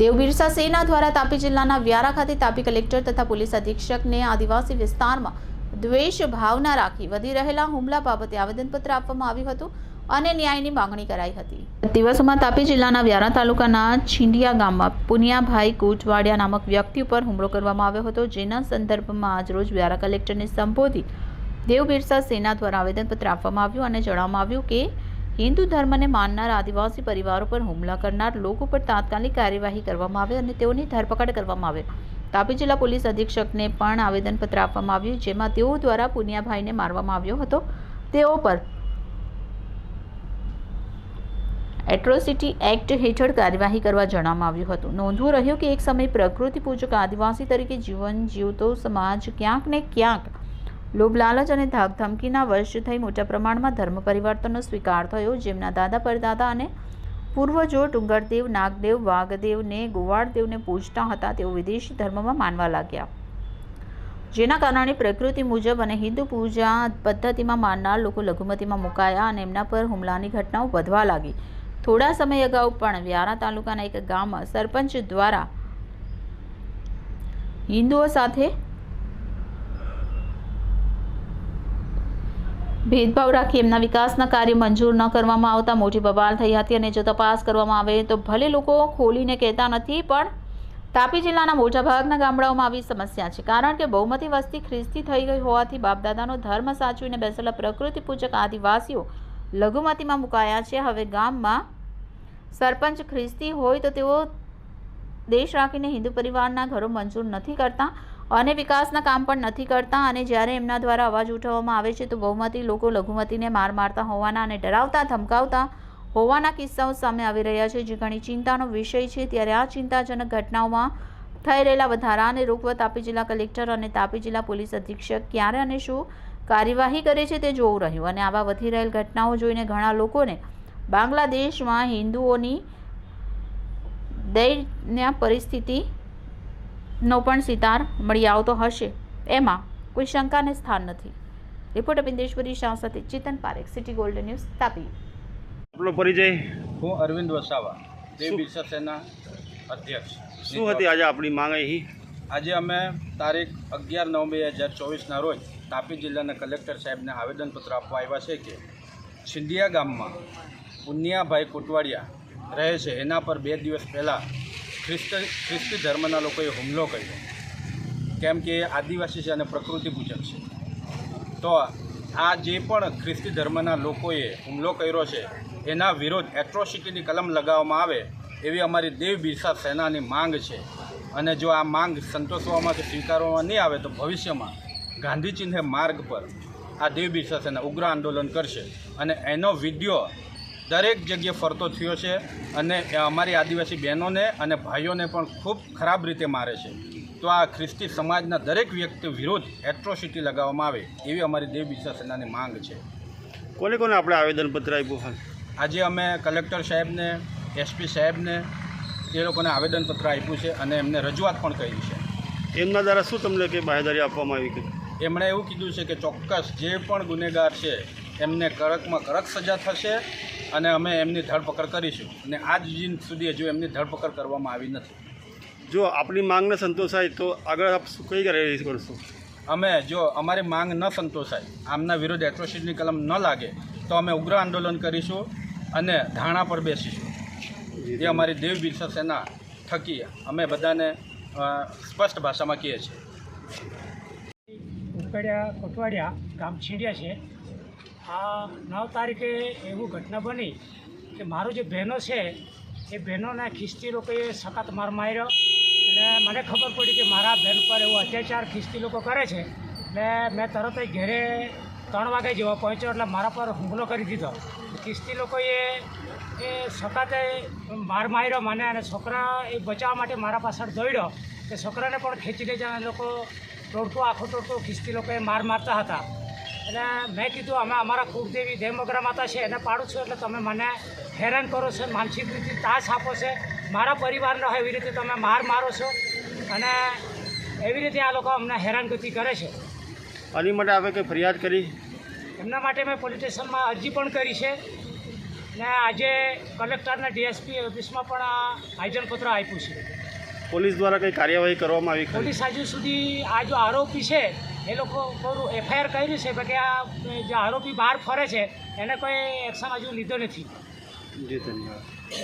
દેવબિરસા સેના દ્વારા તાપી જિલ્લાના વ્યારા ખાતે તાપી કલેક્ટર તથા પોલીસ અધિક્ષકને આદિવાસી વિસ્તારમાં દ્વેષ ભાવના રાખી વધી રહેલા હુમલા બાબતે આવેદનપત્ર આપવામાં આવ્યું હતું અને ન્યાયની માંગણી કરાઈ હતી. દિવસોમાં તાપી જિલ્લાના વ્યારા તાલુકાના છીંડિયા ગામમાં પુનિયાભાઈ કુટવાડિયા નામક વ્યક્તિ ઉપર હુમલો કરવામાં આવ્યો હતો. જેના સંદર્ભમાં આજરોજ વ્યારા કલેક્ટરને સંબોધી દેવ બિરસા સેના દ્વારા આવેદનપત્ર આપવામાં આવ્યું અને જણાવવામાં આવ્યું કે હિન્દુ ધર્મને માનનાર આદિવાસી પરિવારો પર હુમલા કરનાર લોકો પર તાત્કાલિક કાર્યવાહી કરવામાં આવે અને તેઓની ધરપકડ કરવામાં આવે. તાપી જિલ્લા પોલીસ અધિક્ષકને પણ આવેદનપત્ર આપવામાં આવ્યું, જેમાં તેઓ દ્વારા પુનિયાભાઈને મારવામાં આવ્યો હતો. તેઓ પર એટ્રોસિટી એક્ટ હેઠળ કાર્યવાહી કરવા જણાવવામાં આવ્યું હતું. નોંધવું રહ્યું કે એક સમય પ્રકૃતિ પૂજક આદિવાસી તરીકે જીવન જીવતો સમાજ ક્યાંક ને ક્યાંક લોભ, લાલચ અને ધાક ધમકીના વર્ષ થઈ મોટા પ્રમાણમાં ધર્મ પરિવર્તનનો સ્વીકાર થયો. જેમના દાદા, પરદાદા અને પૂર્વજો ડુંગરદેવ નાગદેવ, વાઘદેવને ગોવાળદેવને પૂજતા હતા, તેઓ વિદેશી ધર્મમાં માનવા લાગ્યા. જેના કારણે પ્રકૃતિ મુજબ અને હિન્દુ પૂજા પદ્ધતિમાં માનનાર લોકો લઘુમતીમાં મુકાયા અને એમના પર હુમલાની ઘટનાઓ વધવા લાગી. થોડા સમય અગાઉ પણ વ્યારા તાલુકાના એક ગામમાં સરપંચ દ્વારા હિન્દુઓ સાથે ભેદભાવ રાખી એમના વિકાસના કાર્ય મંજૂર ન કરવામાં આવતા મોટી બબાલ થઈ હતી અને જો તપાસ કરવામાં આવે તો ભલે લોકો ખોલીને કહેતા નથી, પણ તાપી જિલ્લાના મોટાભાગના ગામડાઓમાં આવી સમસ્યા છે. કારણ કે બહુમતી વસ્તી ખ્રિસ્તી થઈ ગઈ હોવાથી બાપદાદાનો ધર્મ સાચવીને બેસેલા પ્રકૃતિ પૂજક આદિવાસીઓ લઘુમતીમાં મુકાયા છે. હવે ગામમાં સરપંચ ખ્રિસ્તી હોય તો તેઓ દેશ રાખીને હિન્દુ પરિવારના ઘરો મંજૂર નથી કરતા. અને વિકાસના કામ પણ નથી કરતા અને જ્યારે એમના દ્વારા અવાજ ઉઠાવવામાં આવે છે, તો બહુમતી લોકો લઘુમતીને માર મારતા હોવાના અને ડરાવતા, ધમકાવતા હોવાના કિસ્સાઓ સામે આવી રહ્યા છે, જે ઘણી ચિંતાનો વિષય છે. ત્યારે આ ચિંતાજનક ઘટનાઓમાં થઈ રહેલા વધારાને રોકવા તાપી જિલ્લા કલેક્ટર અને તાપી જિલ્લા પોલીસ અધિક્ષક ક્યારે અને શું કાર્યવાહી કરે છે તે જોવું રહ્યું અને આવા વધી રહેલ ઘટનાઓ જોઈને ઘણા લોકોને બાંગ્લાદેશમાં હિન્દુઓની દૈન્ય પરિસ્થિતિનો પણ સિતાર મળી આવતો હશે. એમાં કોઈ શંકાને સ્થાન નથી. રિપોર્ટર બિંદેશ્વરી શાહ સાથે Chetan Parekh city gold news Tapi. આપણો પરિચય? હું અરવિંદ વસાવા દેવ? બિરસા સેના અધ્યક્ષ. શું હતી આજે આપણી માંગ અહીં આજે અમે તારીખ અગિયાર નવ બે હજાર ચોવીસના રોજ તાપી જિલ્લાના કલેક્ટર સાહેબને આવેદનપત્ર આપવા આવ્યા છે કે સિંધિયા ગામમાં પુન્યાભાઈ કોટવાડિયા રહે છે. એના પર બે દિવસ પહેલાં ખ્રિસ્ત ખ્રિસ્તી ધર્મના લોકોએ હુમલો કર્યો. કેમ કે આદિવાસી છે અને પ્રકૃતિ પૂજક છે. તો આ જે પણ ખ્રિસ્તી ધર્મના લોકોએ હુમલો કર્યો છે, એના વિરોધ એટ્રોસિટીની કલમ લગાવવામાં આવે એવી અમારી દેવ બિરસા સેનાની માંગ છે. અને જો આ માંગ સંતોષવામાં કે સ્વીકારવામાં નહીં આવે તો ભવિષ્યમાં ગાંધી ચિહ્ન માર્ગ પર આ દેવ બિરસા સેના ઉગ્ર આંદોલન કરશે. અને એનો વીડિયો દરેક જગ્યાએ ફરતો થયો છે અને અમારી આદિવાસી બહેનોને અને ભાઈઓને પણ ખૂબ ખરાબ રીતે મારે છે. તો આ ખ્રિસ્તી સમાજના દરેક વ્યક્તિ વિરુદ્ધ એટ્રોસિટી લગાવવામાં આવે એવી અમારી દેવ સેનાની માંગ છે. કોને કોને આપણે આવેદનપત્ર આપ્યું હાલ? આજે અમે કલેક્ટર સાહેબને એસપી સાહેબને એ લોકોને આવેદનપત્ર આપ્યું છે અને એમને રજૂઆત પણ કરી છે. એમના દ્વારા શું તમને કે બાહેદારી આપવામાં આવી કે એમણે એવું કીધું છે કે ચોક્કસ જે પણ ગુનેગાર છે એમને કડકમાં કડક સજા થશે અને અમે એમની ધરપકડ કરીશું. અને આજ દિન સુધી હજુ એમની ધરપકડ કરવામાં આવી નથી. જો આપણી માંગને સંતોષાય તો આગળ આપ શું કઈ કાર્યવાહી કરશો? અમે જો અમારી માંગ ન સંતોષાય આમના વિરુદ્ધ એટ્રોસિટીની કલમ ન લાગે તો અમે ઉગ્ર આંદોલન કરીશું અને ધારણા પર બેસીશું. એ અમારી દેવ બિરસા સેના થકી અમે બધાને સ્પષ્ટ ભાષામાં કહીએ છીએ. ઉકડ્યા કોટવાડિયા ગામ છીંડિયા છે. આ નવ તારીખે એવું ઘટના બની કે મારું જે બહેનો છે, એ બહેનોને ખિસ્તી લોકોએ સખત માર માર્યો. અને મને ખબર પડી કે મારા બહેન પર એવો અત્યાચાર ખિસ્તી લોકો કરે છે. એટલે મેં તરત જ ઘરે ત્રણ વાગે જેવો પહોંચ્યો એટલે મારા પર હુમલો કરી દીધો. ખિસ્તી લોકોએ એ સખત માર માર્યો મને અને છોકરા એ બચાવવા માટે મારા પાછળ દોડ્યો. કે છોકરાને પણ ખેંચી લઈ જાય લોકો ટોળતું આખું ટોળતું ખિસ્તી લોકોએ માર મારતા હતા. એટલે મેં કીધું અમે અમારા કુળદેવી દેવમગરા માતા છે એને પાડું છું એટલે તમે મને હેરાન કરો છો માનસિક રીતે તાસ આપો છે. મારા પરિવારનો એવી રીતે તમે માર મારો છો અને એવી રીતે આ લોકો અમને હેરાનગતિ કરે છે. આની માટે આપણે કંઈ ફરિયાદ કરી? એમના માટે મેં પોલીસ સ્ટેશનમાં અરજી પણ કરી છે. ને આજે કલેક્ટરને ડીએસપી ઓફિસમાં પણ આ આવેદનપત્ર આપ્યું છે. પોલીસ દ્વારા કંઈ કાર્યવાહી કરવામાં આવી પોલીસ હજુ સુધી આ જો આરોપી છે એ લોકો એફઆઈઆર કરી છે કે આ, જે આરોપી બહાર ફરે છે, એને કોઈ એક્શન હજુ લીધો નથી. જી, ધન્યવાદ.